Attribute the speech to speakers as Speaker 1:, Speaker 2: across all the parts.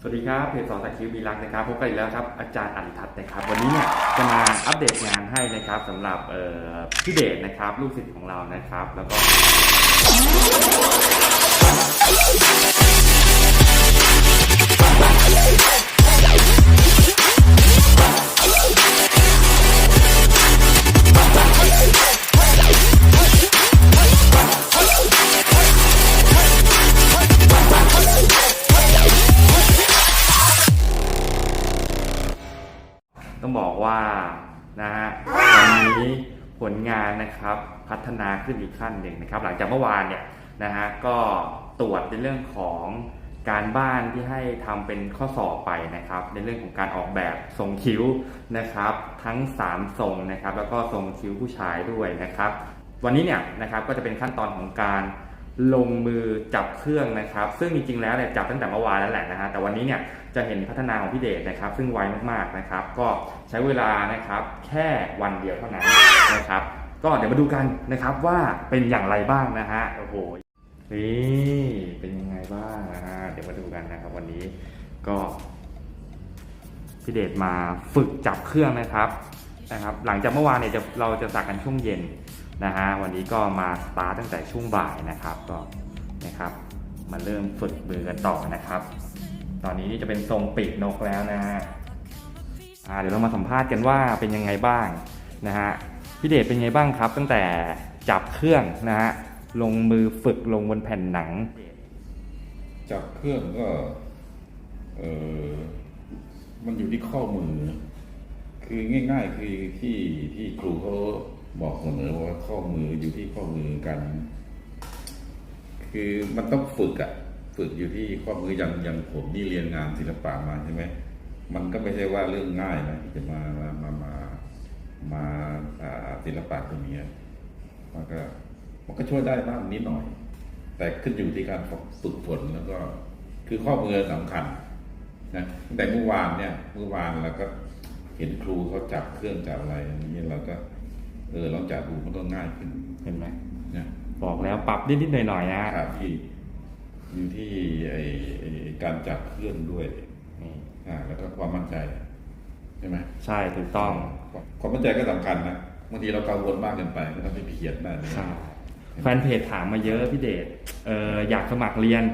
Speaker 1: สวัสดีครับเพจสอนสักคิวบีรักนะครับพบกันอีกแล้วครับอาจารย์อริทัศน์นะครับ วันนี้เนี่ยจะมาอัปเดตงานให้นะครับสำหรับพี่เดชนะครับ ลูกศิษย์ของเรานะครับ แล้วก็ ต้องบอกว่านะฮะวันนี้ผลงานนะครับพัฒนาขึ้นอีกขั้นหนึ่งนะครับ หลังจากเมื่อวานเนี่ยนะฮะก็ตรวจในเรื่องของการบ้านที่ให้ทำเป็นข้อสอบไปนะครับ ในเรื่องของการออกแบบทรงคิ้วนะครับ ทั้ง 3 ทรงนะครับ แล้วก็ทรงคิ้วผู้ชายด้วยนะครับ วันนี้เนี่ยนะครับก็จะเป็นขั้นตอนของการ ลงมือจับเครื่องนะครับ ซึ่งจริงๆแล้วเนี่ยจับตั้งแต่เมื่อวานแล้วแหละนะฮะแต่วันนี้เนี่ยจะเห็นพัฒนาของพี่เดชนะครับ ซึ่งไวมากๆนะครับ ก็ใช้เวลานะครับแค่วันเดียวเท่านั้นนะครับ ก็เดี๋ยวมาดูกันนะครับว่าเป็นอย่างไรบ้างนะฮะโอ้โหนี่เป็นยังไงบ้างนะฮะเดี๋ยวมาดูกันนะครับ วันนี้ก็พี่เดชมาฝึกจับเครื่องนะครับนะครับ หลังจากเมื่อวานเนี่ยจะเราจะสักกันช่วงเย็น นะฮะวันนี้ก็มาสตาร์ตั้งแต่ช่วงบ่ายนะครับก็นะครับ มาเริ่มฝึกมือกันต่อนะครับ ตอนนี้นี่จะเป็นทรงปีกนกแล้วนะฮะอ่าเดี๋ยวเรามาสัมภาษณ์กันว่าเป็นยังไงบ้างนะฮะพี่เดชเป็นยังไงบ้างครับ ตั้งแต่จับเครื่องนะฮะลงมือฝึกลงบนแผ่นหนัง
Speaker 2: จับเครื่องก็เออมันอยู่ที่ข้อมือ คือง่าย ๆ คือที่ที่ครูเขา บอกเสมอว่าข้อมืออยู่ที่ข้อมือกัน คือมันต้องฝึกอะฝึกอยู่ที่ข้อมืออย่างอย่างผมนี่เรียนงานศิลปะมาใช่ไหมมันก็ไม่ใช่ว่าเรื่องง่ายนะที่จะมามามามามาาศิลปะตรงนี้มันก็มันก็ช่วยได้บ้างนิดหน่อย แต่ขึ้นอยู่ที่การฝึกฝนแล้วก็ คือข้อมือสำคัญนะแต่เมื่อวานเนี่ยเมื่อวานเราก็เห็นครูเขาจับเครื่องจับอะไรอย่างนี้เราก็ เออเราจับดูมันก็ง่ายขึ้น
Speaker 1: เห็นไหม
Speaker 2: นะ
Speaker 1: บอกแล้วปรับนิดๆหน่อยๆนะฮะ
Speaker 2: ครับที่อยู่ที่ไอ้ไอ้การจับเครื่องด้วย
Speaker 1: นี่
Speaker 2: อ่าแล้วก็ความมั่นใจใช่ไหม
Speaker 1: ใช่ถูกต้อง
Speaker 2: ความมั่นใจก็สำคัญนะบางทีเรากังวลมากเกินไปก็ทำให้เพียดได้เลย
Speaker 1: ใช่แฟนเพจถามมาเยอะพี่เดชเอออยากสมัครเรียน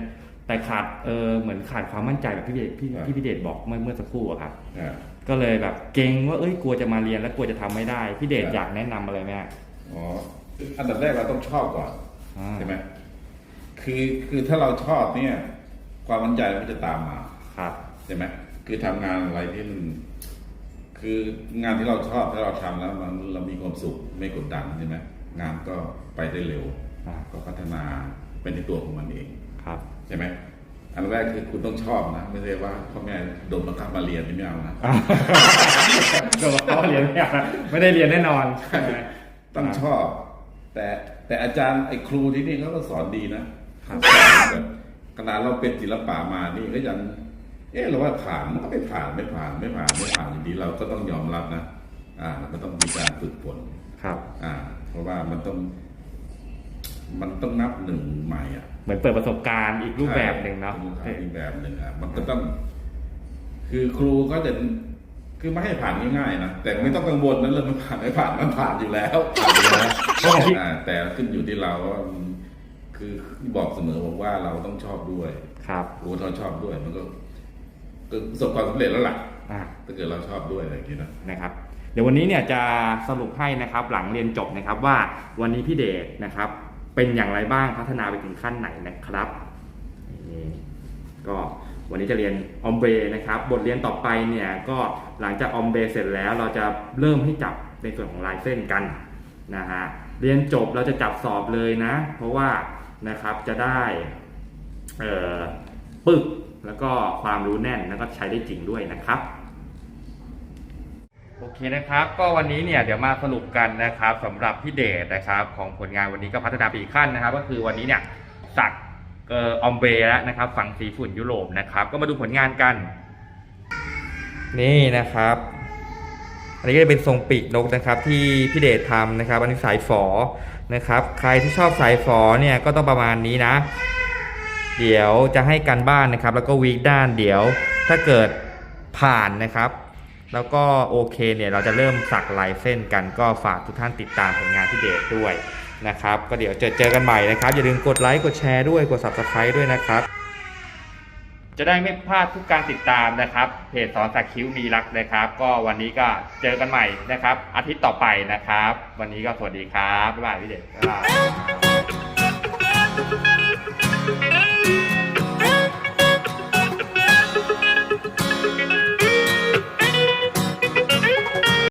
Speaker 1: แต่ขาดเออเหมือนขาดความมั่นใจแบบพี่เดชพี่พี่พี่เดชบอกเมื่อเมื่อสักครู่อะครับ
Speaker 2: อ่า
Speaker 1: ก็เลยแบบเกรงว่าเอ้ยกลัวจะมาเรียนแล้วกลัวจะทำไม่ได้พี่เดช
Speaker 2: ครับ
Speaker 1: อยากแนะนำอะไรไหมฮะ
Speaker 2: อ๋ออันดับแรกเราต้องชอบก่อน
Speaker 1: อ่า
Speaker 2: ใช่ไหมคือคือถ้าเราชอบเนี่ย ความมั่นใจมันจะตามมา
Speaker 1: ครับ
Speaker 2: ใช่ไหมคือทำงานอะไรที่มันคืองานที่เราชอบถ้าเราทำแล้วมันเรามีความสุขไม่กดดันใช่ไหมงานก็ไปได้เร็ว
Speaker 1: อ่า
Speaker 2: ก็พัฒนาเป็นในตัวของมันเอง
Speaker 1: ครับ
Speaker 2: ใช่ไหมอันแรกคือคุณต้องชอบนะ ไม่ใช่ว่าพ่อแม่โดนบังคับมาเรียนนี่ไม่เอานะ
Speaker 1: โดนเขาเรียนไม่ได้ไม่ได้เรียนแน่นอน
Speaker 2: ต้องชอบ แต่แต่อาจารย์ไอ้ครูที่นี่เขาก็สอนดีนะแบบขนาดเราเป็นศิลปะมานี่ก็ยัง เออเราว่าผ่านมันก็ไม่ผ่านไม่ผ่านไม่ผ่านไม่ผ่านอยู่ดีเราก็ต้องยอมรับนะ อ่ามันก็ต้องมีการฝึกฝน
Speaker 1: ครับ
Speaker 2: อ่า เพราะว่ามันต้อง มันต้องนับหนึ่งใหม่อะ
Speaker 1: เหมือนเปิดประสบการณ์อีกรูปแบบหนึ่งเนาะ
Speaker 2: ใช่อีกแบบหนึ่งอะมันก็ต้อง คือครูก็จะคือไม่ให้ผ่านง่ายๆนะแต่ไม่ต้องกังวลนะเรื่องมันผ่านไม่ผ่านมันผ่านอยู่แล้วผ่านอยู่แล้ว
Speaker 1: เพราะของพี่
Speaker 2: อ่าแต่ขึ้นอยู่ที่เราว่ามันคือบอกเสมอบอกว่าเราต้องชอบด้วย
Speaker 1: ครับ
Speaker 2: ครูเราชอบด้วยมันก็ก็ประสบความสำเร็จแล้วล่ะ
Speaker 1: อ่า
Speaker 2: ถ้าเกิดเราชอบด้วยอะไรอย่างนี้นะ
Speaker 1: นะครับเดี๋ยววันนี้เนี่ยจะสรุปให้นะครับหลังเรียนจบนะครับว่าวันนี้พี่เดชนะครับ เป็นอย่างไรบ้างพัฒนาไปถึงขั้นไหนนะครับก็วันนี้จะเรียนออมเบนะครับ บทเรียนต่อไปเนี่ยก็หลังจากออมเบเสร็จแล้วเราจะเริ่มให้จับในส่วนของลายเส้นกันนะฮะเรียนจบเราจะจับสอบเลยนะ เพราะว่านะครับจะได้ปึกแล้วก็ความรู้แน่นแล้วก็ใช้ได้จริงด้วยนะครับ โอเคนะครับ ก็วันนี้เนี่ยเดี๋ยวมาสรุปกันนะครับสำหรับพี่เดชนะครับของผลงานวันนี้ก็พัฒนาไปอีกขั้นนะครับ ก็คือวันนี้เนี่ยสักเออออมเบแล้วนะครับ ฝั่งสีฝุ่นยุโรปนะครับ ก็มาดูผลงานกัน นี่นะครับ อันนี้ก็จะเป็นทรงปีกนกนะครับ ที่พี่เดชทำนะครับอันนี้สายฝอนะครับ ใครที่ชอบสายฝอเนี่ยก็ต้องประมาณนี้นะ เดี๋ยวจะให้กันบ้านนะครับ แล้วก็วีคด้านเดี๋ยวถ้าเกิดผ่านนะครับ แล้วก็โอเคเนี่ยเราจะเริ่มสักลายเส้นกันก็ฝากทุกท่านติดตามผลงานพี่เดชด้วยนะครับ ก็เดี๋ยวเจอเจอกันใหม่นะครับ อย่าลืมกดไลค์กดแชร์ด้วยกด subscribe ด้วยนะครับ จะได้ไม่พลาดทุกการติดตามนะครับเพจสอนสักคิ้วมีรักนะครับ ก็วันนี้ก็เจอกันใหม่นะครับ อาทิตย์ต่อไปนะครับ วันนี้ก็สวัสดีครับบ๊ายบายพี่เดชบ๊ายบาย